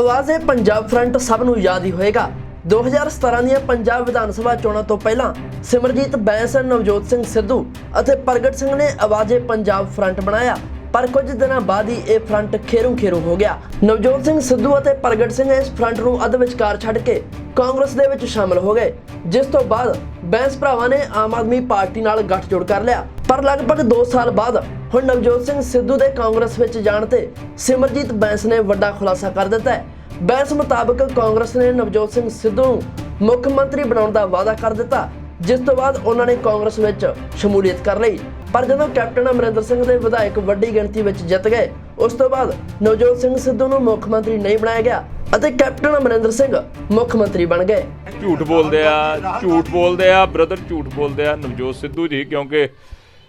ਆਵਾਜ਼ੇ Punjab front ਸਭ ਨੂੰ ਯਾਦ ਹੀ ਹੋਏਗਾ। 2017 ਦੀਆਂ ਪੰਜਾਬ ਵਿਧਾਨ ਸਭਾ ਚੋਣਾਂ ਤੋਂ ਪਹਿਲਾਂ ਸਿਮਰਜੀਤ ਬੈਂਸ, ਨਵਜੋਤ ਸਿੰਘ ਸਿੱਧੂ ਅਤੇ ਪ੍ਰਗਟ ਸਿੰਘ ਨੇ ਆਵਾਜ਼ੇ ਪੰਜਾਬ ਫਰੰਟ ਬਣਾਇਆ। ਪਰ ਕੁਝ ਦਿਨਾਂ ਬਾਅਦ ਹੀ ਇਹ ਫਰੰਟ ਖੇਰੂ ਖੇਰੂ ਹੋ ਗਿਆ। ਨਵਜੋਤ ਸਿੰਘ ਸਿੱਧੂ ਅਤੇ ਪ੍ਰਗਟ ਸਿੰਘ ਇਸ ਫਰੰਟ ਨੂੰ ਅੱਧ ਵਿਚਕਾਰ ਛੱਡ ਕੇ ਕਾਂਗਰਸ ਦੇ ਵਿੱਚ ਸ਼ਾਮਲ ਹੋ ਗਏ। ਜਿਸ ਤੋਂ ਬਾਅਦ ਬੈਂਸ ਭਰਾਵਾਂ ਨੇ ਆਮ ਆਦਮੀ ਪਾਰਟੀ ਨਾਲ ਗੱਠਜੋੜ ਕਰ ਲਿਆ। ਪਰ ਲਗਭਗ 2 ਸਾਲ ਬਾਅਦ ਹੁਣ ਨਵਜੋਤ ਸਿੰਘ ਸਿੱਧੂ ਦੇ ਕਾਂਗਰਸ ਵਿੱਚ ਜਾਣ ਤੇ ਸਿਮਰਜੀਤ ਬੈਂਸ ਨੇ ਵੱਡਾ ਖੁਲਾਸਾ ਕਰ ਦਿੱਤਾ ਹੈ। ਬੈਂਸ ਮੁਤਾਬਕ ਕਾਂਗਰਸ ਨੇ ਨਵਜੋਤ ਸਿੰਘ ਸਿੱਧੂ ਨੂੰ ਮੁੱਖ ਮੰਤਰੀ ਬਣਾਉਣ ਦਾ ਵਾਅਦਾ ਕਰ ਦਿੱਤਾ, ਜਿਸ ਤੋਂ ਬਾਅਦ ਉਹਨਾਂ ਨੇ ਕਾਂਗਰਸ ਵਿੱਚ ਸ਼ਮੂਲੀਅਤ ਕਰ ਲਈ। ਪਰ ਜਦੋਂ ਕੈਪਟਨ ਅਮਰਿੰਦਰ ਸਿੰਘ ਦੇ ਵਿਧਾਇਕ ਵੱਡੀ ਗਿਣਤੀ ਵਿੱਚ ਜਿੱਤ ਗਏ, ਉਸ ਤੋਂ ਬਾਅਦ ਨਵਜੋਤ ਸਿੰਘ ਸਿੱਧੂ ਨੂੰ ਮੁੱਖ ਮੰਤਰੀ ਨਹੀਂ ਬਣਾਇਆ ਗਿਆ ਅਤੇ ਕੈਪਟਨ ਅਮਰਿੰਦਰ ਸਿੰਘ ਮੁੱਖ ਮੰਤਰੀ ਬਣ ਗਏ। ਝੂਠ ਬੋਲਦੇ ਆ, ਝੂਠ ਬੋਲਦੇ ਆ, ਬ੍ਰਦਰ ਝੂਠ ਬੋਲਦੇ ਆ ਨਵਜੋਤ ਸਿੱਧੂ ਜੀ, ਕਿਉਂਕਿ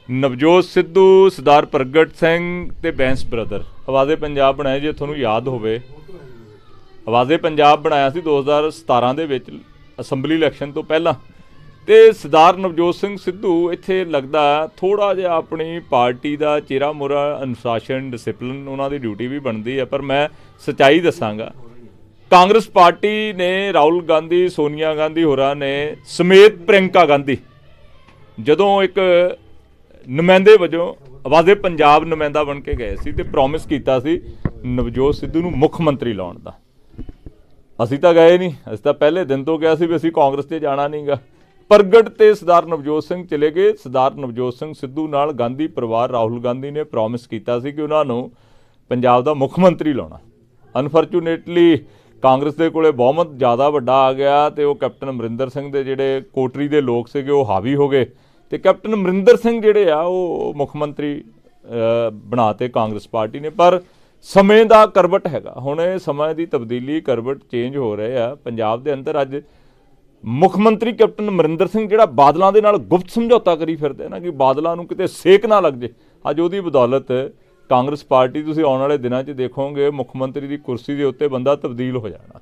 ਨਵਜੋਤ ਸਿੱਧੂ, ਸਰਦਾਰ ਪ੍ਰਗਟ ਸਿੰਘ ਤੇ ਬੈਂਸ ਬ੍ਰਦਰ। ਆਵਾਜ਼ੇ ਪੰਜਾਬ ਬਣਾਏ ਜੇ, ਤੁਹਾਨੂੰ ਯਾਦ ਹੋਵੇ। ਆਵਾਜ਼ੇ ਪੰਜਾਬ ਬਣਾਇਆ ਸੀ 2017 ਦੇ ਵਿੱਚ ਅਸੈਂਬਲੀ ਇਲੈਕਸ਼ਨ ਤੋਂ ਪਹਿਲਾਂ। ਤੇ ਸਰਦਾਰ ਨਵਜੋਤ ਸਿੰਘ ਸਿੱਧੂ ਇੱਥੇ ਲੱਗਦਾ ਥੋੜਾ ਜਿਹਾ ਆਪਣੀ ਪਾਰਟੀ ਦਾ ਚਿਹਰਾ ਮੋਰਾ ਅਨੁਸ਼ਾਸਨ ਡਿਸਪਲਿਨ ਉਹਨਾਂ ਦੀ ਡਿਊਟੀ ਵੀ ਬਣਦੀ ਹੈ, ਪਰ ਮੈਂ ਸਚਾਈ ਦੱਸਾਂਗਾ, ਕਾਂਗਰਸ ਪਾਰਟੀ ਨੇ ਰਾਹੁਲ ਗਾਂਧੀ, ਸੋਨੀਆ ਗਾਂਧੀ ਹੋਰਾਂ ਨੇ ਸਮੇਤ ਪ੍ਰਿੰਕਾ ਗਾਂਧੀ ਜਦੋਂ ਇੱਕ ਨੁਮਾਇੰਦੇ ਵਜੋਂ ਆਵਾਜ਼ੇ ਪੰਜਾਬ ਨੁਮਾਇੰਦਾ ਬਣ ਕੇ ਗਏ ਸੀ ਤੇ ਪ੍ਰੋਮਿਸ ਕੀਤਾ ਸੀ ਨਵਜੋਤ ਸਿੱਧੂ ਨੂੰ ਮੁੱਖ ਮੰਤਰੀ ਲਾਉਣ ਦਾ। ਅਸੀਂ ਤਾਂ ਗਏ ਨਹੀਂ ਅਸੀਂ ਤਾਂ ਪਹਿਲੇ ਦਿਨ ਤੋਂ ਕਿਹਾ ਸੀ ਵੀ ਅਸੀਂ ਕਾਂਗਰਸ ਤੇ ਜਾਣਾ ਨਹੀਂਗਾ ਪ੍ਰਗਟ ਤੇ ਸਰਦਾਰ ਨਵਜੋਤ ਸਿੰਘ ਚਲੇ ਗਏ। ਸਰਦਾਰ ਨਵਜੋਤ ਸਿੰਘ ਸਿੱਧੂ ਨਾਲ ਗਾਂਧੀ ਪਰਿਵਾਰ ਰਾਹੁਲ ਗਾਂਧੀ ਨੇ ਪ੍ਰੋਮਿਸ ਕੀਤਾ ਸੀ ਕਿ ਉਹਨਾਂ ਨੂੰ ਪੰਜਾਬ ਦਾ ਮੁੱਖ ਮੰਤਰੀ ਲਾਉਣਾ। ਅਨਫੋਰਚੂਨੇਟਲੀ ਕਾਂਗਰਸ ਦੇ ਕੋਲੇ ਬਹੁਮਤ ਜ਼ਿਆਦਾ ਵੱਡਾ ਆ ਗਿਆ ਤੇ ਉਹ ਕੈਪਟਨ ਅਮਰਿੰਦਰ ਸਿੰਘ ਦੇ ਜਿਹੜੇ ਕੋਟਰੀ ਦੇ ਲੋਕ ਸੀਗੇ ਉਹ ਹਾਵੀ ਹੋ ਗਏ। ਤੇ ਕੈਪਟਨ ਅਮਰਿੰਦਰ ਸਿੰਘ ਜਿਹੜੇ ਆ ਉਹ ਮੁੱਖ ਮੰਤਰੀ ਅਹ, ਬਣਾਤੇ ਕਾਂਗਰਸ ਪਾਰਟੀ ਨੇ। ਪਰ ਸਮੇਂ ਦਾ ਕਰਵਟ ਹੈਗਾ। ਹੁਣ ਇਹ ਸਮੇਂ ਦੀ ਤਬਦੀਲੀ ਕਰਵਟ ਚੇਂਜ ਹੋ ਰਹੇ ਆ। ਪੰਜਾਬ ਦੇ ਅੰਦਰ ਅੱਜ ਮੁੱਖ ਮੰਤਰੀ ਕੈਪਟਨ ਅਮਰਿੰਦਰ ਸਿੰਘ ਜਿਹੜਾ ਬਾਦਲਾਂ ਦੇ ਨਾਲ ਗੁਪਤ ਸਮਝੌਤਾ ਕਰੀ ਫਿਰਦੇ ਨਾ ਕਿ ਬਾਦਲਾਂ ਨੂੰ ਕਿਤੇ ਸੇਕ ਨਾ ਲੱਗ ਜੇ। ਅੱਜ ਉਹਦੀ ਬਦੌਲਤ ਕਾਂਗਰਸ ਪਾਰਟੀ, ਤੁਸੀਂ ਆਉਣ ਵਾਲੇ ਦਿਨਾਂ 'ਚ ਦੇਖੋਗੇ ਮੁੱਖ ਮੰਤਰੀ ਦੀ ਕੁਰਸੀ ਦੇ ਉੱਤੇ ਬੰਦਾ ਤਬਦੀਲ ਹੋ ਜਾਣਾ।